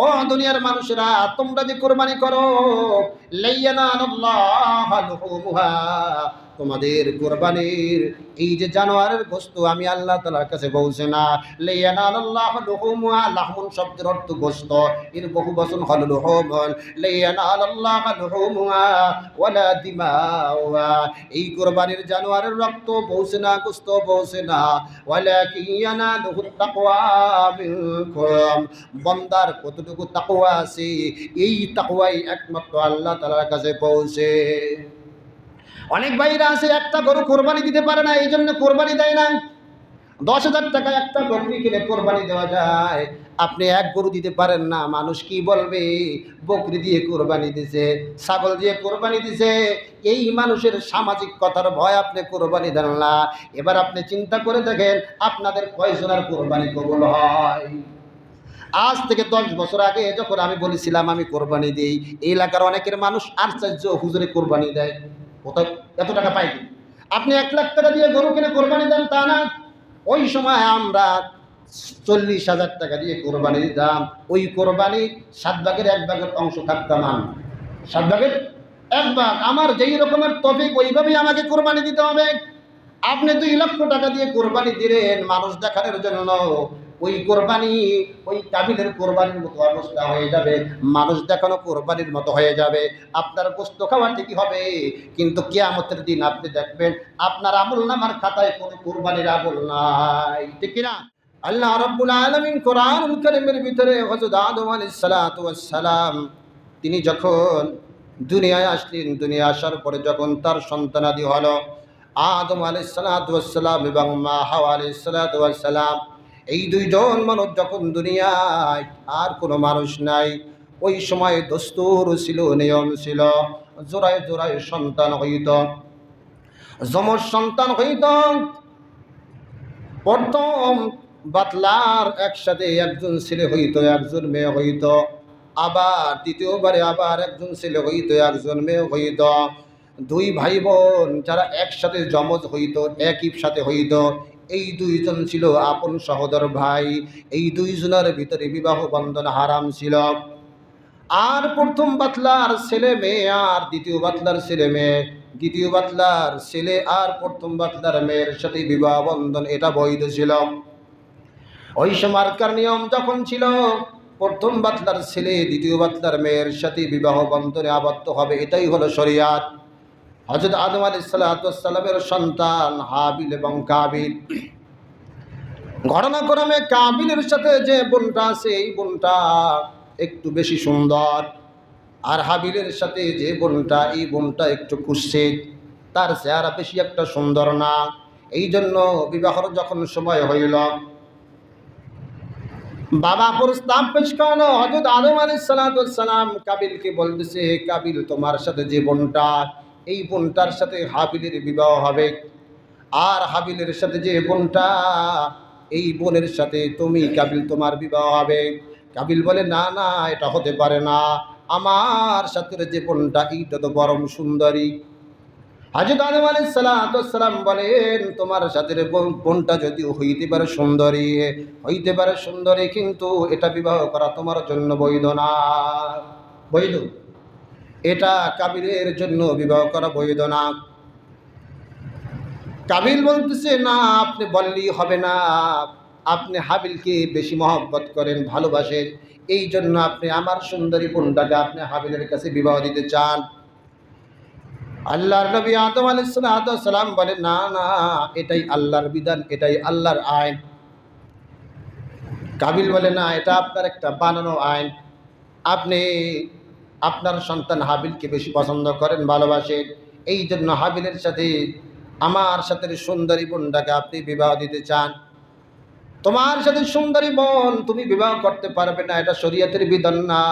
ও দুনিয়ার মানুষেরা তোমরা যে কোরবানি করো লাইয়ানাল্লাহুমুহা তোমাদের কোরবানির, এই যে জানোয়ারের গোস্ত আমি আল্লাহ তালার কাছে বলছে না। লেয়ানাল্লাহ শব্দের অর্থ গোস্ত। এর বহু বচন হল ওয়ালা এই কোরবানির জানোয়ারের রক্ত পৌঁছে না, গোস্ত পৌঁছে না। বন্দার কতটুকু তাকওয়া আছে, এই তাকওয়াই একমাত্র আল্লাহ তালার কাছে পৌঁছে। অনেক ভাইরা আছে, একটা গরু কোরবানি দিতে পারে না এই জন্য কোরবানি দেয় না দশ হাজার টাকা একটা বকরি কিনে কোরবানি দেওয়া যায়। আপনি এক গরু দিতে পারেন না, মানুষ কি বলবে? বকরি দিয়ে কোরবানি দিছে, ছাগল দিয়ে কোরবানি দিছে। এই মানুষের সামাজিক কথার ভয় আপনি কোরবানি দেন না। এবার আপনি চিন্তা করে দেখেন, আপনাদের কয়জনের কোরবানি কবুল হয়? আজ থেকে দশ বছর আগে যখন আমি বলেছিলাম আমি কোরবানি দিই এলাকার অনেকের মানুষ আশ্চর্য, হুজুরে কোরবানি দেয়। কোথায় এত টাকা পাই কি? আপনি এক লাখ টাকা দিয়ে গরু কিনে কোরবানি দেন, তা না। ওই সময় আমরা চল্লিশ হাজার টাকা দিয়ে কোরবানি দিতাম। ওই কোরবানি সাত ভাগের এক ভাগের অংশ থাকতাম আমি সাত ভাগের এক ভাগ। আমার যেই রকমের টপিক ওইভাবেই আমাকে কোরবানি দিতে হবে। আপনি দুই লক্ষ টাকা দিয়ে কোরবানি দিলেন, মানুষ দেখানোর জন্য ওই কোরবানি, ওই কাবিলের কোরবানির মতো অবস্থা হয়ে যাবে। মানুষ দেখানো কোরবানির মতো হয়ে যাবে। আপনার গোস্ত খাওয়া ঠিকই হবে, কিন্তু কেয়ামতের দিন আপনি দেখবেন, আপনার আমল নামার খাতায় কোনো কোরবানির আমল নাই। ঠিক কিনা? আল্লাহ রাব্বুল আলামিন কোরআনুল কারীমের ভিতরে হযরত আদম আলাইহিস সালাম তিনি যখন দুনিয়ায় আসলেন দুনিয়া আসার পরে যখন তার সন্তানাদি হলো, আদম আলাইহিস সালাতু ওয়াস সালাম এবং মা হাওয়া আলাইহিস সালাতু ওয়াস সালাম এই দুইজন মানুষ যখন দুনিয়ায় আর কোনো মানুষ নাই, ওই সময় দস্তুর ছিল, নিয়ম ছিল। জোড়ায় জোড়ায় সন্তান হইত। যমজ সন্তান হইত। প্রথম বাতলার একসাথে একজন ছেলে হইত, একজন মেয়ে হইত। আবার দ্বিতীয়বারে আবার একজন ছেলে হইত, একজন মেয়ে হইত। দুই ভাই বোন যারা একসাথে যমজ হইত একই সাথে হইত। এই দুইজন ছিল আপন সহোদর ভাই, এই দুইজনের ভিতরে বিবাহ বন্ধন হারাম ছিল। আর প্রথম বাতলার ছেলে মেয়ে আর দ্বিতীয় বাতলার ছেলে মেয়ে, দ্বিতীয় বাতলার ছেলে আর প্রথম বাতলার মেয়ের সাথে বিবাহ বন্ধন এটা বৈধ ছিল। ওই সময়কার নিয়ম যখন ছিল, প্রথম বাতলার ছেলে, দ্বিতীয় বাতলার মেয়ের সাথে বিবাহ বন্ধনে আবদ্ধ হবে, এটাই হলো শরিয়াত। হজরত আদম আলী সাল্লামের সন্তান হাবিল এবং কাবিল। ঘটনাক্রমে কাবিলের সাথে যে বোনটা আছে, এই বোনটা একটু বেশি সুন্দর। আর হাবিলের সাথে যে বোনটা, এই বোনটা একটু কুৎসিত। তার চেহারা বেশি একটা সুন্দর না। এই জন্য বিবাহর যখন সময় হইল, বাবা প্রস্তাব পেশ করানো হজরত আদম আলী সালাম কাবিলকে বলতেছে "হে কাবিল, তোমার সাথে যে বোনটা এই বোনটার সাথে হাবিলের বিবাহ হবে। আর হাবিলের সাথে যে বোনটা, এই বোনের সাথে তুমি কাবিল তোমার বিবাহ হবে। কাবিল বলে, না না, এটা হতে পারে না। আমার সাথে যে বোনটা, এইটা তো পরম সুন্দরী। হাজরত আলী সালাম বলেন, তোমার সাথে বোন- বোনটা যদি হইতে পারে সুন্দরী, হইতে পারে সুন্দরী, কিন্তু এটা বিবাহ করা তোমার জন্য বৈধ না। বৈধ? এটা কাবিলের জন্য বিবাহ করা বৈধ না। কাবিল বলতেছে, না, আপনি বললেই হবে না। আপনি হাবিলকে বেশি মহব্বত করেন, ভালোবাসেন। এই জন্য আপনি আমার সুন্দরী বোনটাকে আপনি হাবিলের কাছে বিবাহ দিতে চান। আল্লাহর নবী আদম আলাইসালাম বলে না না, এটাই আল্লাহর বিধান, এটাই আল্লাহর আইন। কাবিল বলে, না, এটা আপনার একটা বানানো আইন। আপনি আপনার সন্তান হাবিলকে বেশি পছন্দ করেন, ভালোবাসেন। এই জন্য হাবিলের সাথে, আমার সাথে সুন্দরী বোনটাকে আপনি বিবাহ দিতে চান। তোমার সাথে সুন্দরী বোন তুমি বিবাহ করতে পারবে না, এটা শরীয়তের বিধান না।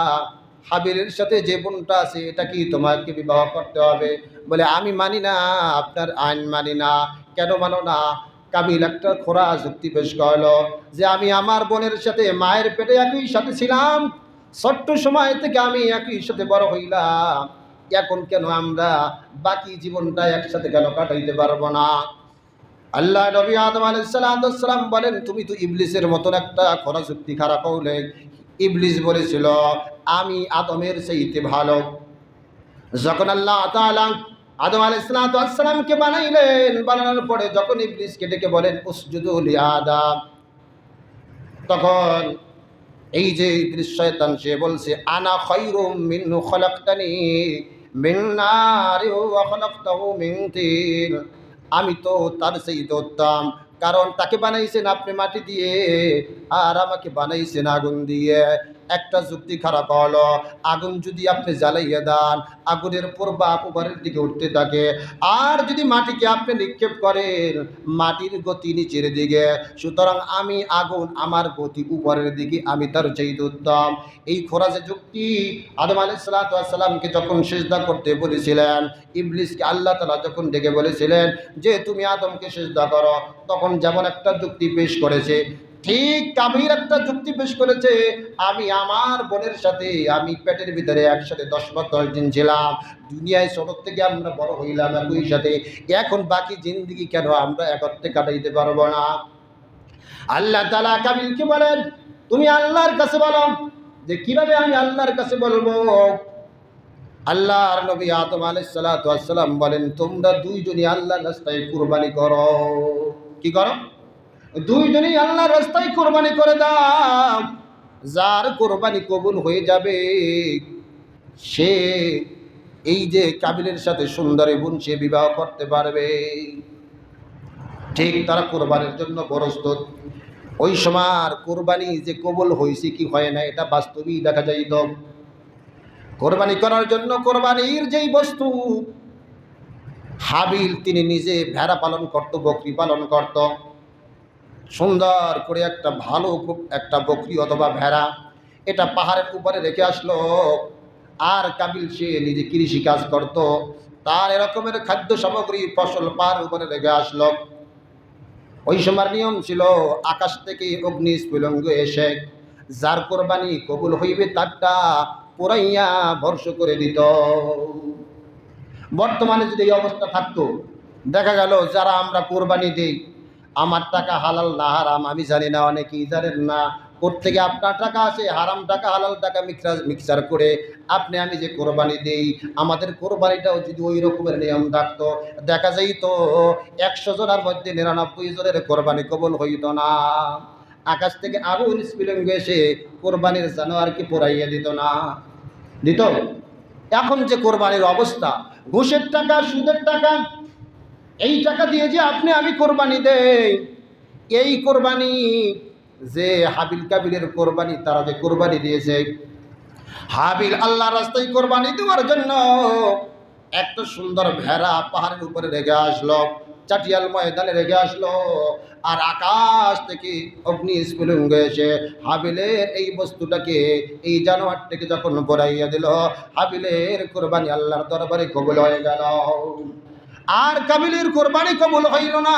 হাবিলের সাথে যে বোনটা আছে, এটা কি তোমাকে বিবাহ করতে হবে? বলে, আমি মানি না, আপনার আইন মানি না। কেন মানো না? কাবিল একটা খোরা যুক্তি পেশ করল, যে, আমি আমার বোনের সাথে, মায়ের পেটে একই সাথে ছিলাম ছোট্ট সময় থেকে আমি একই সাথে বড় হইলাম। এখন কেন আমরা বাকি জীবনটা একসাথে কেন কাটাইতে পারব না? আল্লাহ নবী আদম আলাইসালাম বলেন, তুমি তো ইবলিসের মতন একটা খরা যুক্তি খারাপ হলে। ইবলিস বলেছিল, আমি আদমের সেইতে ভালো। যখন আল্লাহ তাআলা আদম আলাইসালামকে বানাইলেন, বানানোর পরে যখন ইবলিসকে ডেকে বলেন উসজুদুল আদম। তখন এই যে শয়তান, সে বলছে, আনা খৈরুম মিন্নু খলাকতানি আমি তো তার সেই ধরতাম কারণ তাকে বানাইছেন আপনি মাটি দিয়ে, আর আমাকে বানাইছেন আগুন দিয়ে। একটা যুক্তি খারাপ হলো। আগুন যদি আপনি জ্বালাইয়ে দেন, আগুনের প্রভাব উপরের দিকে উঠতে থাকে। আর যদি মাটিকে আপনি নিক্ষেপ করেন, মাটির গতি নিচের দিকে। সুতরাং আমি আগুন আমার গতি উপরের দিকে, আমি তার চাইতে উত্তম। এই খোরাজে যুক্তি আদম আলি সাল্লাতামকে যখন সেজদা করতে বলেছিলেন, ইবলিসকে আল্লাহ তালা যখন ডেকে বলেছিলেন যে, তুমি আদমকে সেজদা করো, তখন যেমন একটা যুক্তি পেশ করেছে ঠিক কাবির একটা যুক্তি পেশ করেছে, আমি আমার বোনের সাথে, আমি পেটের ভিতরে একসাথে দশ বা দশ দিন ছিলাম। দুনিয়ায় ছোট থেকে আমরা বড় হইলাম একই সাথে। এখন বাকি জিন্দিগি কেন আমরা একত্রে কাটাইতে পারব না? আল্লাহ তালা কাবিলকে বলেন, তুমি আল্লাহর কাছে বলো যে কীভাবে আমি আল্লাহর কাছে বলব? আল্লাহর নবী আদম আলাইসালাম বলেন, তোমরা দুইজনই আল্লাহ রাস্তায় কুরবানি করো। কি করো? দুইজনই আল্লাহর রাস্তায় কোরবানি করে দাও। যার কোরবানি কবুল হয়ে যাবে, সে এই যে কাবিলের সাথে সুন্দরী বোন সে বিবাহ করতে পারবে। ঠিক তারা কোরবানির জন্য প্রস্তুত। ওই সময় কোরবানি যে কবুল হয়েছে কি হয় না, এটা বাস্তবেই দেখা যায় যাইত কোরবানি করার জন্য কোরবানির যেই বস্তু, হাবিল তিনি নিজে ভেড়া পালন করত, বকরি পালন করত। সুন্দর করে একটা ভালো খুব একটা বকরি অথবা ভেড়া এটা পাহাড়ের উপরে রেখে আসলো। আর কাবিল সে নিজে কৃষি কাজ করত। তার এরকমের খাদ্য সামগ্রী ফসল পাহাড়ের উপরে রেখে আসলো। ওই সময়ের নিয়ম ছিল, আকাশ থেকে অগ্নি স্ফুলঙ্গ এসে যার কোরবানি কবুল হইবে তারটা পুরাইয়া ভর্ষ করে দিত। বর্তমানে যদি এই অবস্থা থাকতো, দেখা গেল যারা আমরা কোরবানি দিই আমার টাকা হালাল না হারাম, আমি জানি না অনেকেই জানেন না। থেকে আপনার টাকা আছে হারাম টাকা, হালাল টাকা মিক্সার মিক্সার করে আপনি, আমি যে কোরবানি দেই, আমাদের কোরবানিটাও যদি ওই রকমের নিয়ম থাকতো, দেখা যাই তো একশো জনের মধ্যে নিরানব্বই জনের কোরবানি কবল হইত না। আকাশ থেকে আগুন স্পিলিং এসে কোরবানির জানোয়ারকে পোড়াইয়া দিত না। দিত? এখন যে কোরবানির অবস্থা, ঘুষের টাকা, সুদের টাকা এই টাকা দিয়ে যে আপনি আমি কোরবানি দেই, এই কোরবানি যে হাবিল কাবিলের কোরবানি, তারা যে কোরবানি দিয়েছে। হাবিল আল্লাহ রাস্তায় কোরবানি দেওয়ার জন্য এত সুন্দর ভেড়া পাহাড়ের উপরে রেখে আসলো, চাটিয়াল ময়দানে রেখে আসলো, আর আকাশ থেকে অগ্নি স্ফুলিঙ্গ এসে হাবিলের এই বস্তুটাকে এই জানোয়ারটাকে যখন পড়াইয়া দিল, হাবিলের কোরবানি আল্লাহর দরবারে কবল হয়ে গেল। আর কাবিলের কোরবানি কবল হইল না।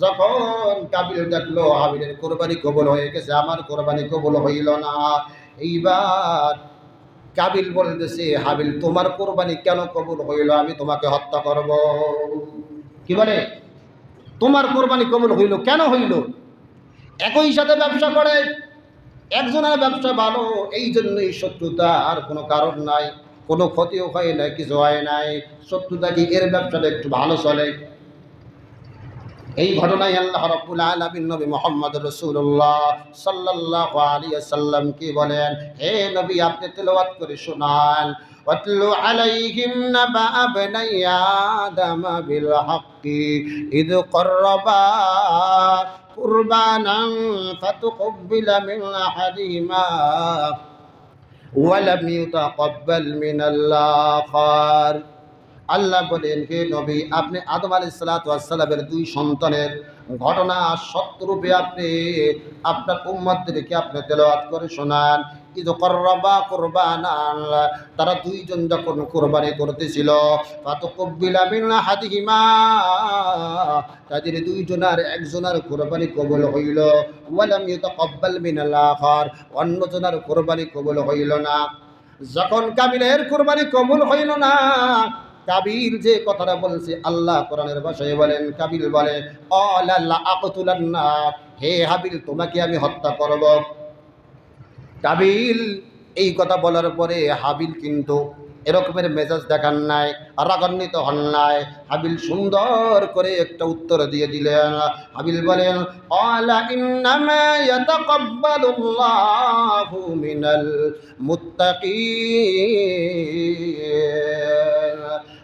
যখন কাবিল দেখল, হাবিলের কোরবানি কবল হয়ে গেছে, আমার কোরবানি কবল হইল না। এইবার কাবিল বলতেছে, হাবিল, তোমার কোরবানি কেন কবুল হইল? আমি তোমাকে হত্যা করব। কি বলে? তোমার কোরবানি কবুল হইল, কেন হইল? একই সাথে ব্যবসা করে, একজনের ব্যবসা ভালো এই জন্যই শত্রুতা, আর কোনো কারণ নাই। কোনো ক্ষতিও হয় না কিছু হয় নাই শত্রুতা কি এর ব্যবসাটা একটু ভালো চলে এই ঘটনায় আল্লাহ রব্বুল আলামিন নবী মোহাম্মদ রসুল্লাহ সাল্লাল্লাহু আলাইহি সাল্লাম কি বলেন হে নবী আপনি তেলাওয়াত করে শোনান واتل عليهم نبأ ابني آدم بالحق إذ قربا قربانا فتقبل من أحدهما ওয়ালাম ইউতাকাব্বাল মিনাল্লাহ খার আল্লাহ বলেন, হে নবী, আপনি আদম আলী সালাতামের দুই সন্তানের ঘটনা সত্যরূপে আপনি আপনার উম্মাদদেরকে আপনি তেলাওয়াত করে শোনান। তারা দুইজন যখন কোরবানি করতেছিল কব্বিলা হাদিহিমা তাদের দুইজনার একজনের কোরবানি কবল হইল, ওয়ালাম ইউতাকাব্বাল মিনাল আখার। অন্যজনের কোরবানি কবল হইল না। যখন কাবিলের কোরবানি কবুল হইল না, কাবিল যে কথাটা বলছে, আল্লাহ কোরআনের ভাষায় বলেন, কাবিল বলে অলাল্লাহ আকতুলান্না হে হাবিল, তোমাকে আমি হত্যা করব। কাবিল এই কথা বলার পরে হাবিল কিন্তু এরকমের মেজাজ দেখান নাই, রাগান্বিত হন নাই। হাবিল সুন্দর করে একটা উত্তর দিয়ে দিলেন। হাবিল বলেন মিনাল মুত্তাকিন।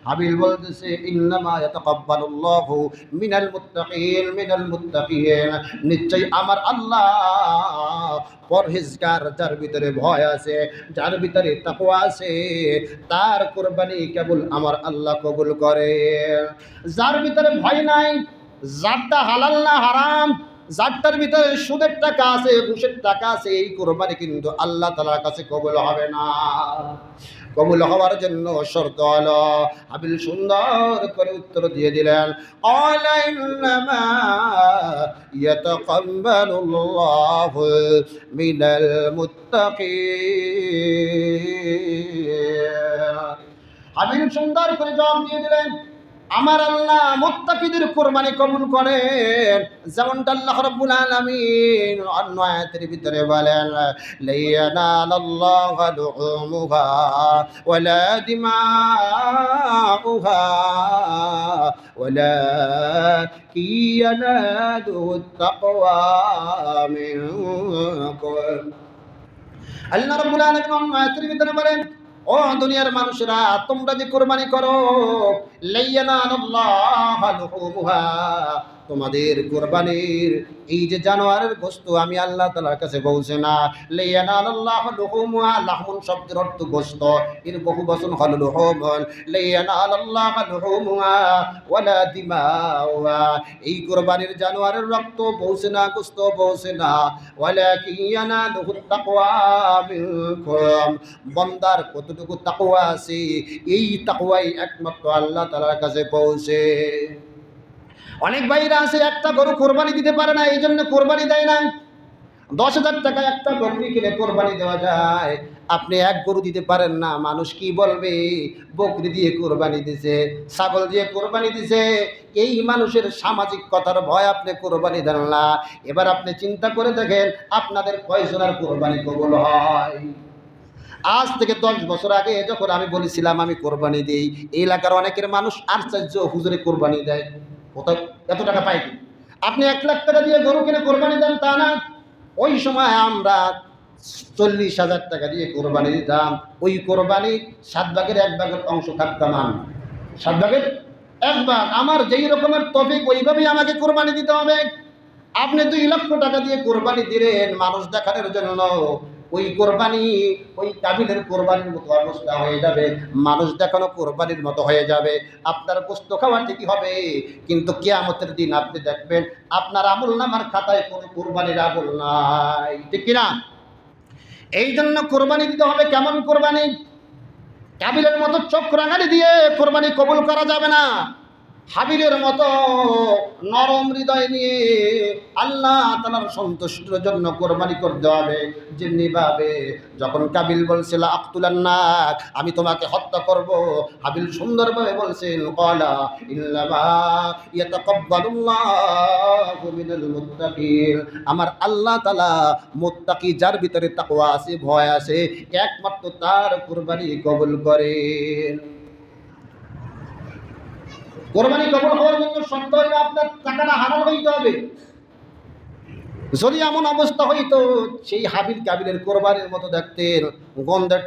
হাবিল বলতেছে, ইন্নামা ইয়াতাকাব্বালুল্লাহু মিনাল মুত্তাকিন মিনাল মুত্তাকিন। নিশ্চয় আমার আল্লাহ পরহেজগার, যার ভিতরে ভয় আছে, যার ভিতরে তাকওয়া আছে, তার কোরবানি কেবল আমার আল্লাহ কবুল করে। যার ভিতরে ভয় নাই, যারটা হালাল না হারাম যারটার ভিতরে সুদের টাকা আছে, ঘুষের টাকা আছে, এই কোরবানি কিন্তু আল্লাহ তালার কাছে কবল হবে না। কবুল হওয়ার জন্য শর্ত হল আবিল সুন্দর করে উত্তর দিয়ে দিলেন আবিল সুন্দর করে জবাব দিয়ে দিলেন আমার আল্লাহ মুত্তাকিদের কোরবানি কবুল করেন। যেমনটা আল্লাহ রাব্বুল আলামিন অন্য আয়াতের ভিতরে বলেন লাইয়ানালাল্লাহু লুহুমুহা ওয়ালা দিমাউহা ওয়ালা কিয়ানাদু তাকওয়া মিনকুম। আল্লাহ রাব্বুল আলামিন অন্য আয়াতের ভিতরে বলেন ও দুনিয়ার মানুষরা তোমরা যে কোরবানি করো লাইয়ানাল্লাহ লুহুমুহা তোমাদের কোরবানির, এই যে জানোয়ারের গোস্ত আমি আল্লাহ তালার কাছে পৌঁছে না লাইয়ানাল্লাহ লুহুমুহা লাহমুন শব্দের অর্থ গোস্ত এর বহু বচন হল লুহুমুন লাইয়ানাল্লাহ লুহুমুহা ওয়ালা দিমাউহা এই কোরবানির জানোয়ারের রক্ত পৌঁছে না গোস্ত পৌঁছে না ওয়ালা কিয়ানা লুহুত তাকওয়া মিনকুম, বন্দার কতটুকু তাকওয়া আছে, এই তাকওয়াই একমাত্র আল্লাহ তালার কাছে পৌঁছে। অনেক ভাইরা আছে, একটা গরু কোরবানি দিতে পারে না, এই জন্য কোরবানি দেয় না। দশ হাজার টাকা একটা বকরি কিনে কোরবানি দেওয়া যায়। আপনি এক গরু দিতে পারেন না, মানুষ কি বলবে? বকরি দিয়ে কোরবানি দিছে, ছাগল দিয়ে কোরবানি দিছে। এই মানুষের সামাজিক কথার ভয় আপনি কোরবানি দেন না। এবার আপনি চিন্তা করে দেখেন, আপনাদের কয়জনের কোরবানি কবুল হয়? আজ থেকে দশ বছর আগে যখন আমি বলেছিলাম আমি কোরবানি দিই এলাকার অনেকের মানুষ আশ্চর্য, হুজুরে কোরবানি দেয়। কোথাও এত টাকা পাই কি? আপনি এক লাখ টাকা দিয়ে গরু কিনে কোরবানি দেন, তা না। ওই সময় আমরা চল্লিশ হাজার টাকা দিয়ে কোরবানি দিতাম। ওই কোরবানি সাত ভাগের এক ভাগের অংশ থাকতাম আমি। সাত ভাগের এক ভাগ। আমার যেই রকমের টপিক ওইভাবেই আমাকে কোরবানি দিতে হবে। আপনি দুই লক্ষ টাকা দিয়ে কোরবানি দিলেন, মানুষ দেখানোর জন্য ওই কোরবানি, ওই কাবিলের কোরবানির মতো অবস্থা হয়ে যাবে। মানুষ দেখানো কোরবানির মতো হয়ে যাবে। আপনার গোস্ত খাওয়া ঠিকই হবে, কিন্তু কেয়ামতের দিন আপনি দেখবেন, আপনার আমল নামার খাতায় কোনো কোরবানির আমল নাই। ঠিক কিনা? এই জন্য কোরবানি দিতে হবে কেমন কোরবানি? কাবিলের মতো চোখ রাঙানি দিয়ে কোরবানি কবুল করা যাবে না। হাবিলের মতো নরম হৃদয় নিয়ে আল্লাহ তালার সন্তুষ্টির জন্য কোরবানি করতে হবে যেমনিভাবে যখন কাবিল বলছিল আক্তুলান্নাক আমি তোমাকে হত্যা করব। হাবিল সুন্দরভাবে বলছেন, কলা আমার আল্লাহ তাআলা মুত্তাকি, যার ভিতরে তাকওয়া আছে, ভয় আছে, একমাত্র তার কোরবানি কবুল করেন। কোরবানি কবর হওয়ার জন্য শর্ত হইলে আপনার টাকাটা হারাম হইতে হবে। যদি এমন অবস্থা হইতো, সেই হাবিল কাবিলের কোরবানির মতো দেখতেন, গন্ধের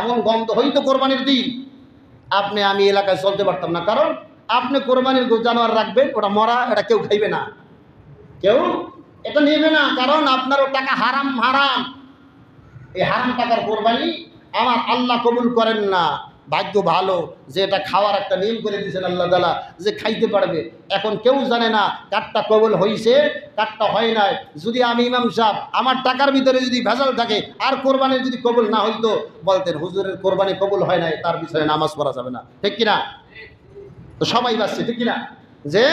এমন গন্ধ হইতো কোরবানির দিন। আপনি আমি এলাকায় চলতে পারতাম না। কারণ আপনি কোরবানির জানোয়ার রাখবেন, ওটা মরা, এটা কেউ খাইবে না। কেউ এটা নেবে না, কারণ আপনার ও টাকা হারাম হারাম। এই হারাম টাকার কোরবানি আমার আল্লাহ কবুল করেন না। ভাগ্য ভালো, যে এটা খাওয়ার একটা নিয়ম করে দিয়েছেন আল্লাহ তালা যে খাইতে পারবে। এখন কেউ জানে না কাঠটা কবুল হয়েছে কাঠটা হয় নাই। যদি আমি ইমাম সাহেব, আমার টাকার ভিতরে যদি ভেজাল থাকে, আর কোরবানির যদি কবুল না হইতো, বলতেন, হুজুরের কোরবানি কবুল হয় নাই, তার বিষয়ে নামাজ পড়া যাবে না। ঠিক কিনা? তো সবাই বাসছে ঠিক কিনা? যে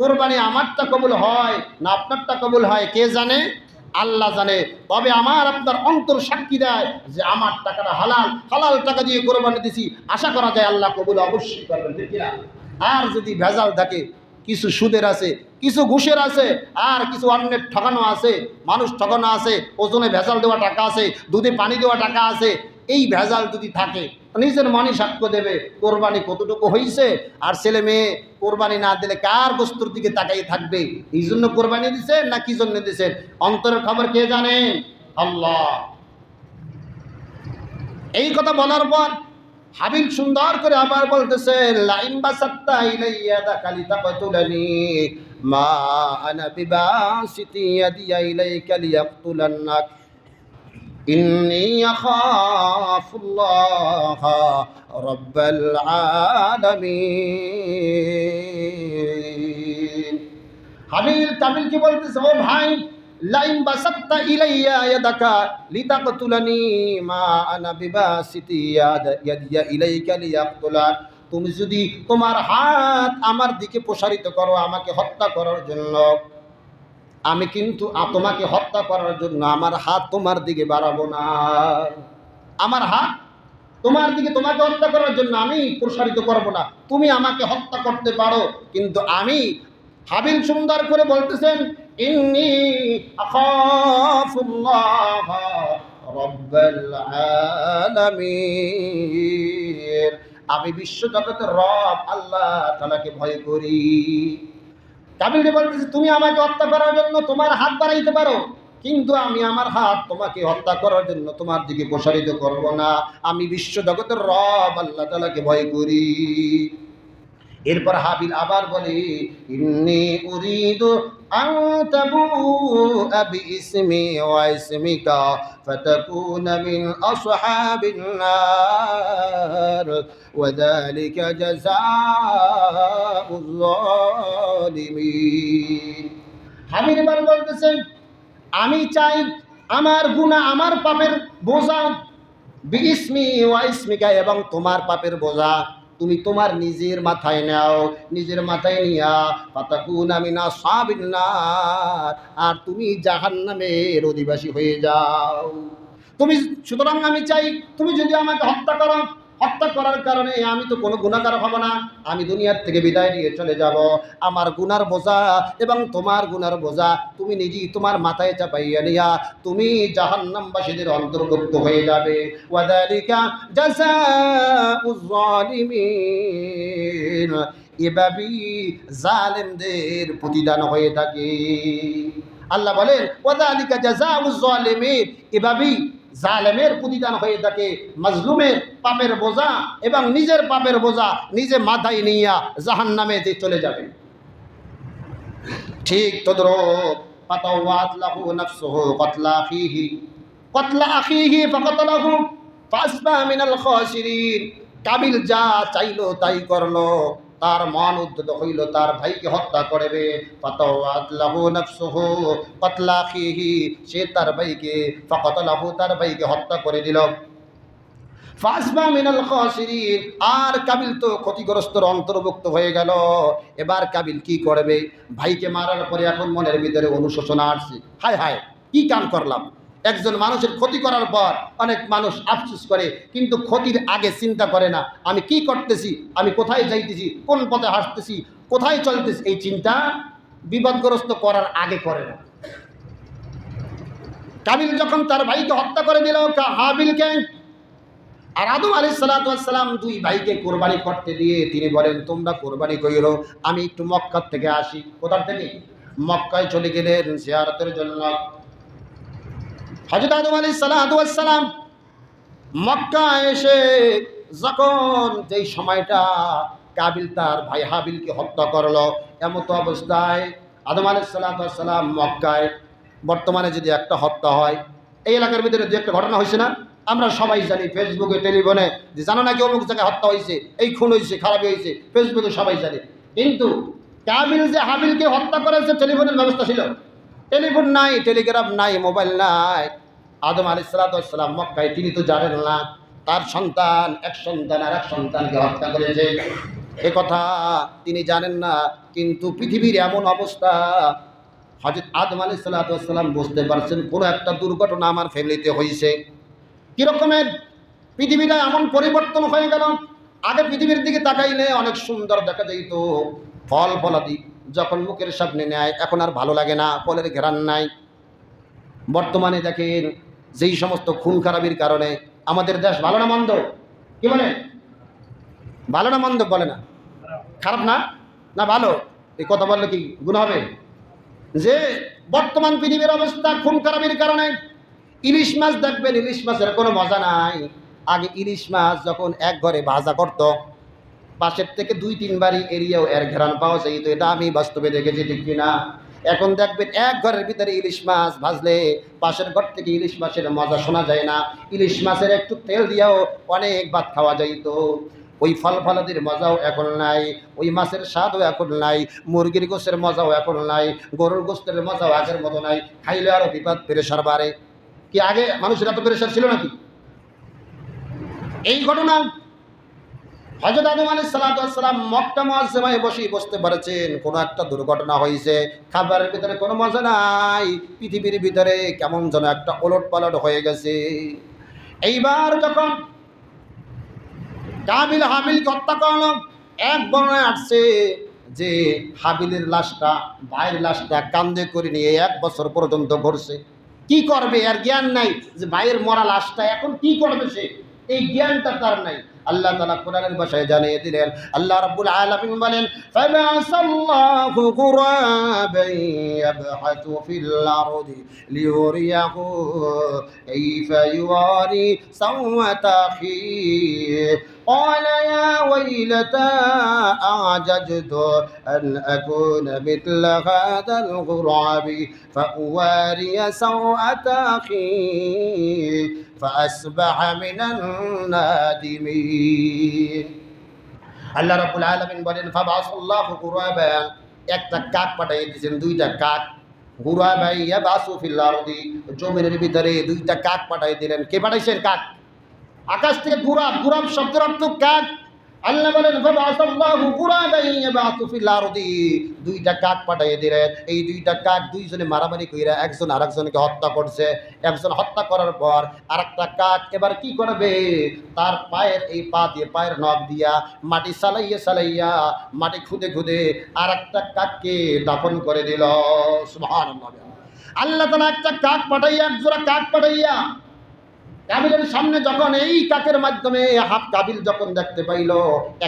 কোরবানি আমারটা কবুল হয় না, আপনারটা কবুল হয়, কে জানে? আল্লাহ জানে। তবে আমার আপনার অন্তর সাক্ষী দেয় যে আমার টাকাটা হালাল হালাল টাকা দিয়ে কোরবানি দিছি। আশা করা যায় আল্লাহ কবুল অবশ্যই করবেন কিনা? আর যদি ভেজাল থাকে, কিছু সুদের আছে, কিছু ঘুষের আছে, আর কিছু অন্যের ঠকানো আছে, মানুষ ঠকানো আছে, ওজনে ভেজাল দেওয়া টাকা আছে, দুধে পানি দেওয়া টাকা আছে, এই ভেজাল যদি থাকে নিজের মনে সাক্ষ্য দেবে, কোরবানি কতটুকু হয়েছে আর ছেলে মেয়ে কোরবানি না দিলে কার বস্তুর দিকে তাকাই থাকবে? এই জন্য কোরবানি দিছেন না কি জন্য দিছেন? অন্তরের খবর কে জানে? আল্লাহ। এই কথা বলার পর হাবিব সুন্দর করে আবার বলতেছে, লাইন বা সত্তা ইলাইয়া দা কালিতা কতুলানি মা আনা বিবাসিতি ইন্নী আখাফুল্লাহ রাব্বাল আলামিন হাবিল তাবিল কি বলতেছে? লাইন বাসাত্তা ইলাইয়া ইয়াদাকা লিতাকতুলানি মা আনা বিবাসিতি ইয়াদিয়া ইলাইকা তুমি যদি তোমার হাত আমার দিকে প্রসারিত করো, আমাকে হত্যা করার জন্য। আমি কিন্তু তোমাকে হত্যা করার জন্য আমার হাত তোমার দিকে বাড়াবো না। আমার হাত তোমার দিকে তোমাকে হত্যা করার জন্য আমি প্রসারিত করব না। তুমি আমাকে হত্যা করতে পারো, কিন্তু আমি হাবিল সুন্দর করে বলতেছেন, ইন্নি আমি বিশ্ব জগতের রব, আল্লাহ তালাকে ভয় করি। কাবিল বলতেছে তুমি আমাকে হত্যা করার জন্য তোমার হাত বাড়াইতে পারো, কিন্তু আমি আমার হাত তোমাকে হত্যা করার জন্য তোমার দিকে প্রসারিত করব না। আমি বিশ্ব জগতের রব আল্লাহ তালাকে ভয় করি। এরপর হাবিল আবার বলে, ইন্নি উরিদু আন তাবুআ বিইসমি ওয়া ইসমিকা ফাতাকুনা মিন আসহাবিন নার ওয়া যালিকা জাযাউল এবার বলতেছেন আমি চাই আমার গুনাহ আমার পাপের বোঝা, বিইসমি ওয়া ইসমিকা এবং তোমার পাপের বোঝা। তুমি তোমার নিজের মাথায় নাও, নিজের মাথায় নিয়া পাতাকুন আমি না সাবিনার আর তুমি জাহান নামের অধিবাসী হয়ে যাও। তুমি, সুতরাং আমি চাই, তুমি যদি আমাকে হত্যা করো হত্যা করার কারণে আমি তো কোনো গুণাকার হব না। আমি দুনিয়ার থেকে বিদায় নিয়ে চলে যাব। আমার গুনার বোঝা এবং তোমার গুনার বোঝা তুমি নিজেই তোমার মাথায় চাপাইয়া নিয়া তুমি জাহান্নামবাসীদের অন্তর্ভুক্ত হয়ে যাবে। ওয়াদালিকা জাযাউজ জালিমিন। এভাবেই জালেমদের প্রতিদান হয়ে থাকে। আল্লাহ বলেন, ওয়াদালিকা জাযাউজ জালিমিন। এভাবেই জালেমের প্রতিদান হয়ে থাকে, মাজলুমের পাপের বোঝা এবং নিজের পাপের বোঝা নিজে মাথায় নিয়া জাহান্নামে যে চলে যাবে। ঠিক নাফসুহু কতলা কাবিল যা চাইলো তাই করল। তার মন উদ্ধত হইল, তার ভাইকে হত্যা করবে। সে তার ভাইকে ফাকাতালাহু তার ভাইকে হত্যা করে দিল। ফাসবা মিনাল খাসিরিন, আর কাবিল তো ক্ষতিগ্রস্তর অন্তর্ভুক্ত হয়ে গেল। এবার কাবিল কি করবে? ভাইকে মারার পরে এখন মনের ভিতরে অনুশোচনা আসছে। হায় হায়, কি কাম করলাম? একজন মানুষের ক্ষতি করার পর অনেক মানুষ আফসোস করে, কিন্তু ক্ষতির আগে চিন্তা করে না, আমি কি করতেছি, আমি কোথায় যাইতেছি, কোন পথে হাসতেছি কোথায় চলতেছি, এই চিন্তা বিপদগ্রস্ত করার আগে করে না। কাবিল যখন তার ভাইকে হত্যা করে দিল হাবিলকে আর আদম আলী সালাতাম দুই ভাইকে কোরবানি করতে দিয়ে তিনি বলেন, তোমরা কোরবানি কইরো, আমি একটু মক্কার থেকে আসি। কোথার থেকে? মক্কায় চলে গেলেন জিয়ারতের জন্য। হজরত আদম আলী সালাম মক্কা এসে যখন যেই সময়টা কাবিল তার ভাই হাবিলকে হত্যা করল, এমত অবস্থায় আদম আলী সালাম মক্কায় বর্তমানে যদি একটা হত্যা হয়, এই এলাকার ভিতরে দু একটা ঘটনা হয়েছে না? আমরা সবাই জানি ফেসবুকে, টেলিফোনে, যে জানো নাকি অমুক জায়গায় হত্যা হয়েছে, এই খুন হয়েছে খারাপ হয়েছে, ফেসবুকে সবাই জানে। কিন্তু কাবিল যে হাবিলকে হত্যা করেছে, টেলিফোনের ব্যবস্থা ছিল। টেলিফোন নাই টেলিগ্রাফ নাই, মোবাইল নাই। আদম আলি সালাতাম মক্কায়, তিনি তো জানেন না। তার সন্তান, এক সন্তান আর এক সন্তানকে হত্যা করেছে। এ কথা তিনি জানেন না, কিন্তু পৃথিবীর এমন অবস্থা হজরত আদম আলি সাল্লাম বুঝতে পারছেন, কোনো একটা দুর্ঘটনা আমার ফ্যামিলিতে হয়েছে কীরকমের পৃথিবীটা এমন পরিবর্তন হয়ে গেল। আগে পৃথিবীর দিকে তাকাইলে অনেক সুন্দর দেখা যাইত। ফল ফলাদি যখন মুখের সামনে নেয়, এখন আর ভালো লাগে না, ফলের ঘেরান নাই। বর্তমানে দেখেন যেই সমস্ত খুন খারাপির কারণে আমাদের দেশ ভালো না মন্দ? কি বলে? ভালো না মন্দ বলে না। খারাপ না? না ভালো? এই কথা বললে কি গুণ হবে? যে বর্তমান পৃথিবীর অবস্থা খুন খারাপির কারণে ইলিশ মাছ দেখবেন, ইলিশ মাছের কোনো মজা নাই। আগে ইলিশ মাছ যখন এক ঘরে ভাজা করত, পাশের থেকে দুই তিন বাড়ি এরিয়াও এর ঘেরান পাওয়া যায়। তো এটা আমি বাস্তবে দেখেছি, ঠিক কিনা? এখন দেখবেন এক ঘরের ভিতরে ইলিশ মাছ ভাজলে পাশের ঘর থেকে ইলিশ মাছের মজা শোনা যায় না। ইলিশ মাছের একটু তেল দিয়েও অনেক ভাত খাওয়া যাইত। ওই ফল ফলাদির মজাও এখন নাই, ওই মাছের স্বাদও এখন নাই, মুরগির গোস্তের মজাও এখন নাই, গরুর গোস্তের মজাও আগের মতো নাই, খাইলে আরও বিপদ পেরেসার বাড়ে। কি আগে মানুষের এত পেরেসার ছিল নাকি? এই ঘটনা হজরত আদম আলী সালাতাম মক্কা মহাসেমায় বসেই বসতে পারছেন। কোনো একটা দুর্ঘটনা হয়েছে, খাবারের ভিতরে কোনো মজা নাই, পৃথিবীর ভিতরে কেমন যেন একটা ওলট পালট হয়ে গেছে। এইবার যখন কাবিল হাবিলকে হত্যা করল, এক বর্ণায় আসছে যে হাবিলের লাশটা, ভাইয়ের লাশটা কান্দে করে নিয়ে এক বছর পর্যন্ত ঘুরছে। কি করবে? আর জ্ঞান নাই যে ভাইয়ের মরা লাশটা এখন কি করবে সে? এই জ্ঞানটা তার নাই। আল্লাহ তালা কোরআনের ভাষায় জানিয়ে দিলেন, আল্লাহ রাব্বুল আলামিন বলেন, ফাবাসাল্লাহু গুরাবান ইয়াবহাতু ফিল আরদি লিউরিয়াহু কাইফা قال يا ويلتى أعجزت أن أكون مثل هذا الغراب فأواري سوءة أخي فأصبح من النادمين আল্লাহ রাব্বুল আলামিন বলেন ফাবাসাল্লাহু গুরাবান একটা কাক পাঠিয়ে দিয়েছেন দুইটা কাক গুরাবাই ইয়াবাসু ফিল আরদি জমিনের ভিতরে দুইটা কাক পাঠিয়ে দিলেন কে পাঠাইছেন কাক আকাশ থেকে গুরাব গুরাব শব্দের অর্থ কাক। আল্লাহ বলেন দুইটা কাক পাঠিয়ে দিলেন। এই দুইটা কাক দুইজনে মারামারি কইরা একজন আরেকজনকে হত্যা করছে। একজন হত্যা করার পর আরেকটা কাক এবার কি করবে? তার পায়ের এই পা দিয়ে পায়ের নখ দিয়া মাটি সালাইয়া সালাইয়া মাটি খুঁদে খুদে আর একটা কাককে দাফন করে দিল। আল্লাহ তালা একটা কাক পাঠাইয়া, এক জোড়া কাক পাঠাইয়া কাবিলের সামনে যখন এই কাকের মাধ্যমে হাত কাবিল যখন দেখতে পাইল,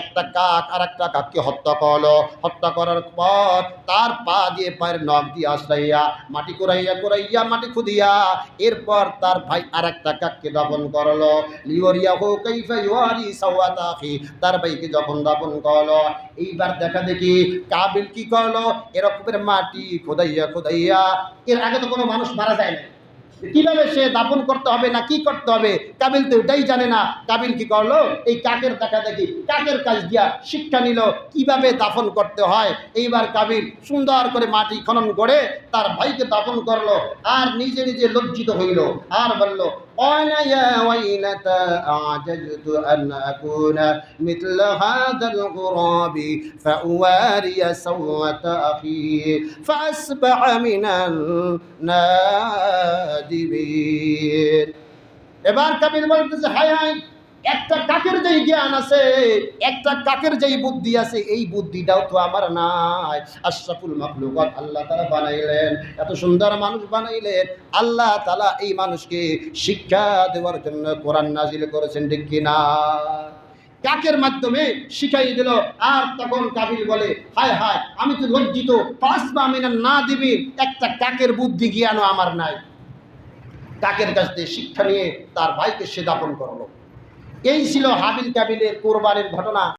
একটা কাক আর একটা কাককে হত্যা করল। হত্যা করার পর তার পা দিয়ে পায়ের নখ দিয়ে আশ্রাইয়া মাটি কুড়াইয়া কুড়াইয়া মাটি খুদিয়া, এরপর তার ভাই আর একটা কাককে দাপন করল। লিওরিয়া হো তার ভাইকে যখন দাপন করল, এইবার দেখা দেখি কাবিল কি করল? এরকমের মাটি খোদাইয়া খোদাইয়া, এর আগে তো কোনো মানুষ মারা যায় না কীভাবে সে দাপন করতে হবে না কি করতে হবে? কাবিল তো এটাই জানে না। কাবিল কি করল? এই কাকের দেখা দেখি কাকের কাজ দিয়া শিক্ষা নিল কীভাবে দাফন করতে হয়। এইবার কাবিল সুন্দর করে মাটি খনন করে তার ভাইকে দাফন করল আর নিজে নিজে লজ্জিত হইল আর বলল قال يا ويلتى أعجزت أن أكون مثل هذا الغراب فأواري سوءة أخي فأصبح من النادمين এবার কাবিল বলতেছে হায় হায় একটা কাকের যেই জ্ঞান আছে, একটা কাকের যেই বুদ্ধি আছে, এই বুদ্ধিটাও তো আমার নাই। আশরাফুল মাখলুকাত আল্লাহ তালা বানাইলেন। এত সুন্দর মানুষ বানাইলেন। আল্লাহ তালা এই মানুষকে শিক্ষা দেওয়ার জন্য কোরআন নাজিল করেছেন, ঠিক কিনা? কাকের মাধ্যমে শিখাই দিল, আর তখন কাবিল বলে, হায় হায়, আমি তো লজ্জিত। পাঁচ বা মিনা না দিবি একটা কাকের বুদ্ধি জ্ঞানও আমার নাই। কাকের কাছ থেকে শিক্ষা নিয়ে তার ভাইকে সে দাপন করল। এই ছিল হাবিল কাবিলের কোরবানের ঘটনা।